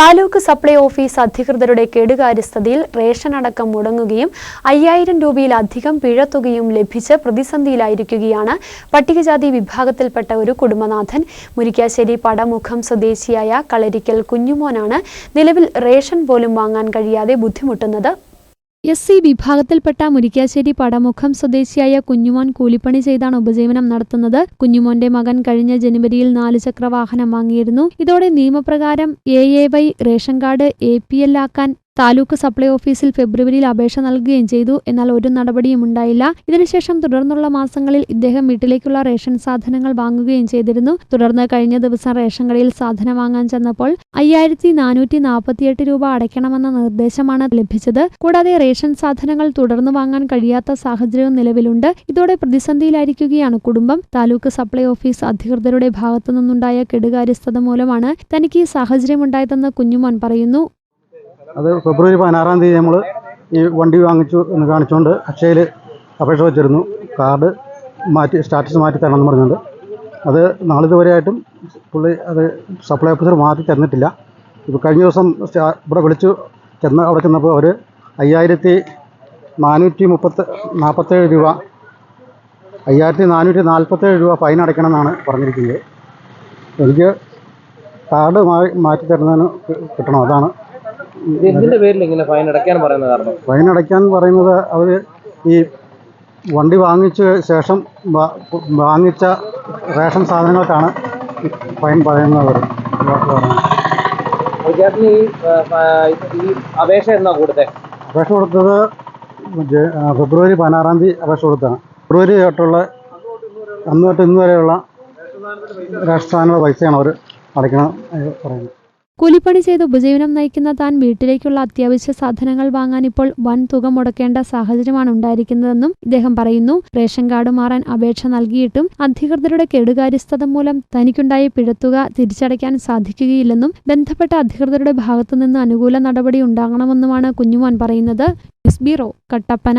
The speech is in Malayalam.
താലൂക്ക് സപ്ലൈ ഓഫീസ് അധികൃതരുടെ കെടുകാര്യസ്ഥതയിൽ റേഷൻ അടക്കം മുടങ്ങുകയും അയ്യായിരം രൂപയിലധികം പിഴത്തുകയും ലഭിച്ച് പ്രതിസന്ധിയിലായിരിക്കുകയാണ് പട്ടികജാതി വിഭാഗത്തിൽപ്പെട്ട ഒരു കുടുംബനാഥൻ. മുരിക്കാശ്ശേരി പടമുഖം സ്വദേശിയായ കളരിക്കൽ കുഞ്ഞുമോനാണ് നിലവിൽ റേഷൻ പോലും വാങ്ങാൻ കഴിയാതെ ബുദ്ധിമുട്ടുന്നത് എസ് സി വിഭാഗത്തിൽപ്പെട്ട മുരിക്കാശ്ശേരി പടമുഖം സ്വദേശിയായ കുഞ്ഞുമോൻ കൂലിപ്പണി ചെയ്താണ് ഉപജീവനം നടത്തുന്നത്. കുഞ്ഞുമോന്റെ മകൻ കഴിഞ്ഞ ജനുവരിയിൽ നാല് ചക്രവാഹനം വാങ്ങിയിരുന്നു. ഇതോടെ നിയമപ്രകാരം A A Y ration card A P L ആക്കാൻ താലൂക്ക് സപ്ലൈ ഓഫീസിൽ ഫെബ്രുവരിയിൽ അപേക്ഷ നൽകുകയും ചെയ്തു. എന്നാൽ ഒരു നടപടിയും ഉണ്ടായില്ല. ഇതിനുശേഷം തുടർന്നുള്ള മാസങ്ങളിൽ ഇദ്ദേഹം വീട്ടിലേക്കുള്ള റേഷൻ സാധനങ്ങൾ വാങ്ങുകയും ചെയ്തിരുന്നു. തുടർന്ന് കഴിഞ്ഞ ദിവസം റേഷൻ കടയിൽ സാധനം വാങ്ങാൻ ചെന്നപ്പോൾ അയ്യായിരത്തി നാനൂറ്റി നാൽപ്പത്തിയെട്ട് രൂപ അടയ്ക്കണമെന്ന നിർദ്ദേശമാണ് ലഭിച്ചത്. കൂടാതെ റേഷൻ സാധനങ്ങൾ തുടർന്ന് വാങ്ങാൻ കഴിയാത്ത സാഹചര്യവും നിലവിലുണ്ട്. ഇതോടെ പ്രതിസന്ധിയിലായിരിക്കുകയാണ് കുടുംബം. താലൂക്ക് സപ്ലൈ ഓഫീസ് അധികൃതരുടെ ഭാഗത്തു നിന്നുണ്ടായ കെടുകാര്യസ്ഥത മൂലമാണ് തനിക്ക് ഈ സാഹചര്യമുണ്ടായതെന്ന് കുഞ്ഞുമോൻ പറയുന്നു. അത് ഫെബ്രുവരി പതിനാറാം തീയതി നമ്മൾ ഈ വണ്ടി വാങ്ങിച്ചു എന്ന് കാണിച്ചുകൊണ്ട് അക്ഷയയിൽ അപേക്ഷ വെച്ചിരുന്നു. കാർഡ് മാറ്റി സ്റ്റാറ്റസ് മാറ്റി തരണം എന്ന് പറഞ്ഞുകൊണ്ട് അത് നാളിതുവരെയായിട്ടും പുള്ളി അത് സപ്ലൈ ഓഫീസർ മാറ്റി തന്നിട്ടില്ല. ഇപ്പോൾ കഴിഞ്ഞ ദിവസം ഇവിടെ വിളിച്ചു ചെന്ന് അവിടെ ചെന്നപ്പോൾ അവർ അയ്യായിരത്തി നാനൂറ്റി മുപ്പത്ത് നാൽപ്പത്തേഴ് രൂപ അയ്യായിരത്തി നാനൂറ്റി നാൽപ്പത്തേഴ് രൂപ ഫൈൻ അടയ്ക്കണമെന്നാണ് പറഞ്ഞിരിക്കുന്നത്. എനിക്ക് കാർഡ് മാറ്റി തരുന്നതിന് കിട്ടണം. അതാണ് എന്തിന്റെ പേരിൽ ഇങ്ങനെ ഫൈൻ അടയ്ക്കാൻ പറയുന്ന കാരണം? ഫൈൻ അടയ്ക്കാൻ പറയുന്നത് അവർ ഈ വണ്ടി വാങ്ങിച്ച ശേഷം വാങ്ങിച്ച റേഷൻ സാധനങ്ങൾക്കാണ് ഫൈൻ പറയുന്നത് ചേട്ടന് ഈ അപേക്ഷ എന്നാ കൊടുത്തേ? അപേക്ഷ കൊടുത്തത് ഫെബ്രുവരി പതിനാറാം തീയതി അപേക്ഷ കൊടുത്താണ്. ഫെബ്രുവരി തൊട്ടുള്ള അന്ന് തൊട്ട് ഇന്ന് വരെയുള്ള രാഷ്ട്രസ്ഥാനുള്ള പൈസയാണ് അവർ അടയ്ക്കണം പറയുന്നത്. കൂലിപ്പണി ചെയ്ത് ഉപജീവനം നയിക്കുന്ന താൻ വീട്ടിലേക്കുള്ള അത്യാവശ്യ സാധനങ്ങൾ വാങ്ങാൻ ഇപ്പോൾ വൻ തുക മുടക്കേണ്ട സാഹചര്യമാണ് ഉണ്ടായിരിക്കുന്നതെന്നും ഇദ്ദേഹം പറയുന്നു. റേഷൻ കാർഡ് മാറാൻ അപേക്ഷ നൽകിയിട്ടും അധികൃതരുടെ കെടുകാര്യസ്ഥത മൂലം തനിക്കുണ്ടായ പിഴത്തുക തിരിച്ചടയ്ക്കാൻ സാധിക്കുകയില്ലെന്നും ബന്ധപ്പെട്ട അധികൃതരുടെ ഭാഗത്തുനിന്ന് അനുകൂല നടപടി ഉണ്ടാകണമെന്നുമാണ് കുഞ്ഞുമോൻ പറയുന്നത്. ബ്യൂറോ കട്ടപ്പന.